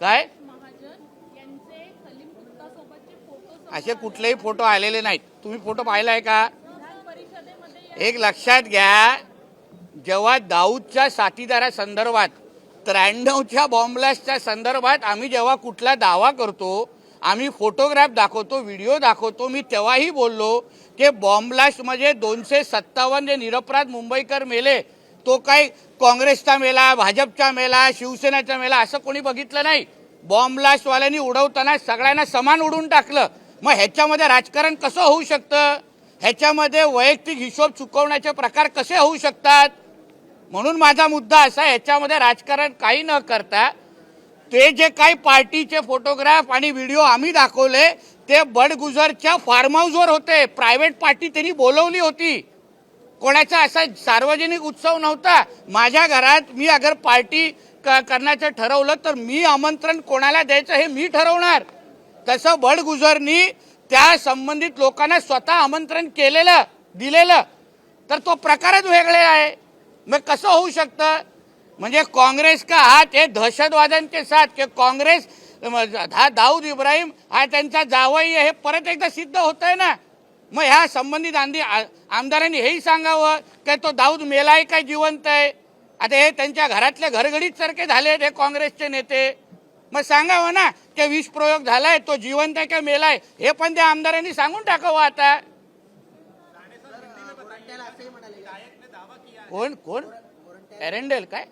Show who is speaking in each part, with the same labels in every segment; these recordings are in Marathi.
Speaker 1: काय? असे कुठलेही फोटो आलेले नाहीत. तुम्ही फोटो पाहिलाय का?
Speaker 2: विधान परिषदेमध्ये
Speaker 1: एक लक्षात घ्या जेव्हा दाऊदच्या साथीदारासंदर्भात त्र्याण्णवच्या बॉम्बलास्टच्या संदर्भात आम्ही जेव्हा कुठला दावा करतो आम्ही फोटोग्राफ दाखवतो व्हिडिओ दाखवतो मी तेव्हाही बोललो की बॉम्बलास्ट म्हणजे दोनशे सत्तावन्न जे निरपराध मुंबईकर मेले तो काही काँग्रेसचा मेला भाजपचा मेला शिवसेनेचा मेला असं कोणी बघितलं नाही. बॉम्बलास्टवाल्यांनी उडवताना सगळ्यांना समान उडून टाकलं. मग ह्याच्यामध्ये राजकारण कसं होऊ शकतं? ह्याच्यामध्ये वैयक्तिक हिशोब चुकवण्याचे प्रकार कसे होऊ शकतात? म्हणून माझा मुद्दा असा ह्याच्यामध्ये राजकारण काही न करता ते जे काही पार्टीचे फोटोग्राफ आणि व्हिडिओ आम्ही दाखवले ते बडगुजरच्या फार्म हाऊसवर होते. प्रायव्हेट पार्टी त्यांनी बोलवली होती. कोणाचा असा सार्वजनिक उत्सव नव्हता. माझ्या घरात मी अगर पार्टी क- करण्याचं ठरवलं तर मी आमंत्रण कोणाला द्यायचं हे मी ठरवणार. तसं बडगुजरनी त्या संबंधित लोकांना स्वतः आमंत्रण केलेलं दिलेलं. तर तो प्रकारच वेगळे आहे. मग कसं होऊ शकतं? म्हणजे काँग्रेस का हात हे दहशतवाद्यांचे साथ की काँग्रेस हा दाऊद इब्राहिम हा त्यांचा जावई आहे हे परत एकदा सिद्ध होत आहे ना? मग ह्या संबंधित आंदी आमदारांनी हेही सांगावं काय तो दाऊद मेलाय काय जिवंत आहे? आता हे त्यांच्या घरातल्या घरघडीत सारखे झाले हे काँग्रेसचे नेते. मग सांगावं ना की विष प्रयोग झालाय तो जिवंत आहे का मेलाय? हे पण त्या आमदारांनी सांगून टाकावं आता. कोण कोण? एरंडेल काय?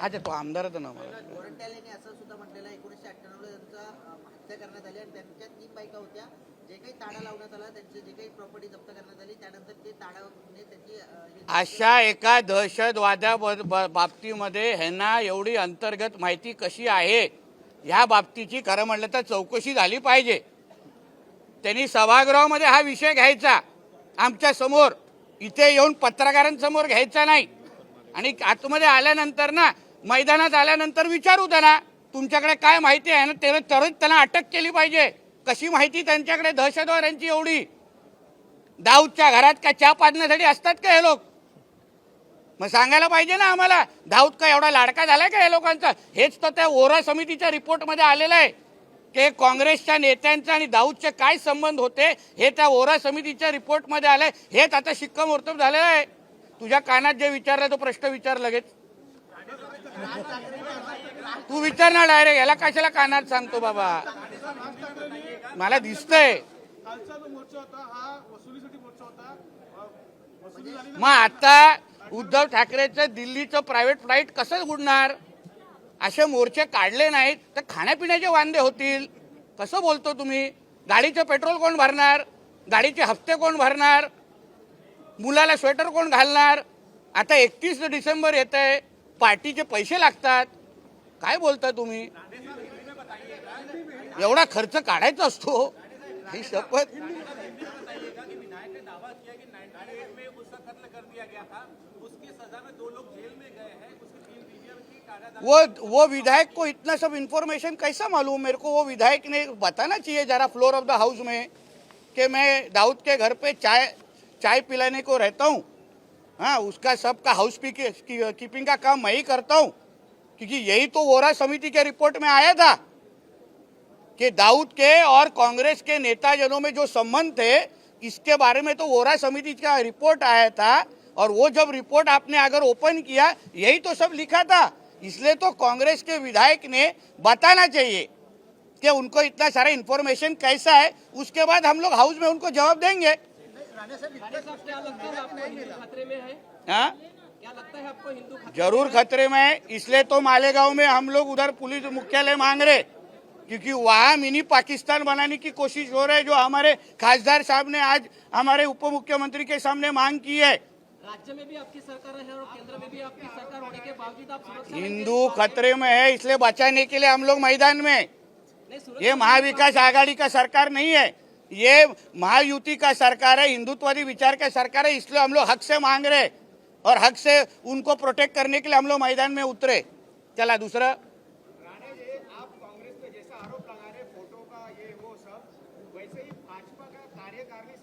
Speaker 1: अच्छा तो आमदार तर ना मला
Speaker 3: गोरंट्याल यांनी असं सुद्धा म्हटलेलं आहे एकोणीसशे अठ्ठ्याण्णवला त्यांचा जप्त करण्यात आली आणि त्यांच्या तीन बायका होत्या. जे काही ताडा लावण्यात आला त्यांचे जे काही प्रॉपर्टी जप्त करण्यात आली त्यानंतर ते ताडा म्हणजे त्यांची
Speaker 1: अशा एका दहशतवादा बाबतीमध्ये ह्यांना एवढी अंतर्गत माहिती कशी आहे ह्या बाबतीची खरं म्हणलं तर चौकशी झाली पाहिजे. त्यांनी सभागृहामध्ये हा विषय घ्यायचा आमच्यासमोर. इथे येऊन पत्रकारांसमोर घ्यायचा नाही. आणि आतमध्ये आल्यानंतर ना मैदानात आल्यानंतर विचारू त्यांना. तुमच्याकडे काय माहिती आहे ना त्याला तरच त्यांना अटक केली पाहिजे. कशी माहिती त्यांच्याकडे? दहशतवाद्यांची एवढी. दाऊदच्या घरात काय चहा पाजण्यासाठी असतात का हे लोक? मग सांगायला पाहिजे ना आम्हाला दाऊद का एवढा लाडका झालाय का या लोकांचा? हेच तर त्या ओरा समितीच्या रिपोर्टमध्ये आलेलं आहे. की काँग्रेसच्या नेत्यांचा आणि दाऊदचे काय संबंध होते हे त्या ओरा समितीच्या रिपोर्टमध्ये आलंय. हेच आता शिक्कामोर्तब झालेलं आहे. तुझ्या कानात जे विचारलं तो प्रश्न विचार लगेच. तू विचार ना डायरेक्ट याला कशाला कानात सांगतो बाबा? मला दिसतंय. मग आता उद्धव ठाकरेचं दिल्लीचं प्रायव्हेट फ्लाईट कसं उडणार? असे मोर्चे काढले नाहीत तर खाण्यापिण्याचे वांदे होतील. कसं बोलतो तुम्ही? गाडीचं पेट्रोल कोण भरणार? गाडीचे हप्ते कोण भरणार? मुलाला स्वेटर कोण घालणार? आता एकतीस डिसेंबर येत आहे पार्टीचे पैसे लागतात? काय बोलता तुम्ही? एवढा खर्च काढायचा असतो? ही शपथ वो वो विधायक को इतना सब इन्फॉर्मेशन कैसा मालूम? मेरे को वो विधायक ने बताना चाहिए जरा फ्लोर ऑफ द हाउस में कि मैं दाऊद के घर पे चाय चाय पिलाने को रहता हूँ। हाँ उसका सबका हाउस कीपिंग का काम मैं ही करता हूँ। क्योंकि यही तो वोरा समिति के रिपोर्ट में आया था कि दाऊद के और कांग्रेस के नेताजनों में जो संबंध थे, इसके बारे में तो वोरा समिति का रिपोर्ट आया था। और वो जब रिपोर्ट आपने अगर ओपन किया, यही तो सब लिखा था। इसलिए तो कांग्रेस के विधायक ने बताना चाहिए कि उनको इतना सारा इन्फॉर्मेशन कैसा है, उसके बाद हम लोग हाउस में उनको जवाब देंगे। हाँ ज़रूर खतरे में है इसलिए तो मालेगांव में हम लोग उधर पुलिस मुख्यालय मांग रहे क्योंकि वहाँ मिनी पाकिस्तान बनाने की कोशिश हो रही है जो हमारे खासदार साहब ने आज हमारे उप मुख्यमंत्री के सामने मांग की है।
Speaker 4: राज्य में भी आपकी सरकार है और केंद्र में भी आपकी सरकार होने के बावजूद आप
Speaker 1: हिंदू खतरे में है इसलिए बचाने के लिए हम लोग मैदान में। ये महाविकास आघाड़ी का सरकार नहीं है। ये महायुति का सरकार है हिंदुत्ववादी विचार का सरकार है इसलिए हम लोग हक से मांग रहे और हक से उनको प्रोटेक्ट करने के लिए हम लोग मैदान में उतरे। चला दूसरा।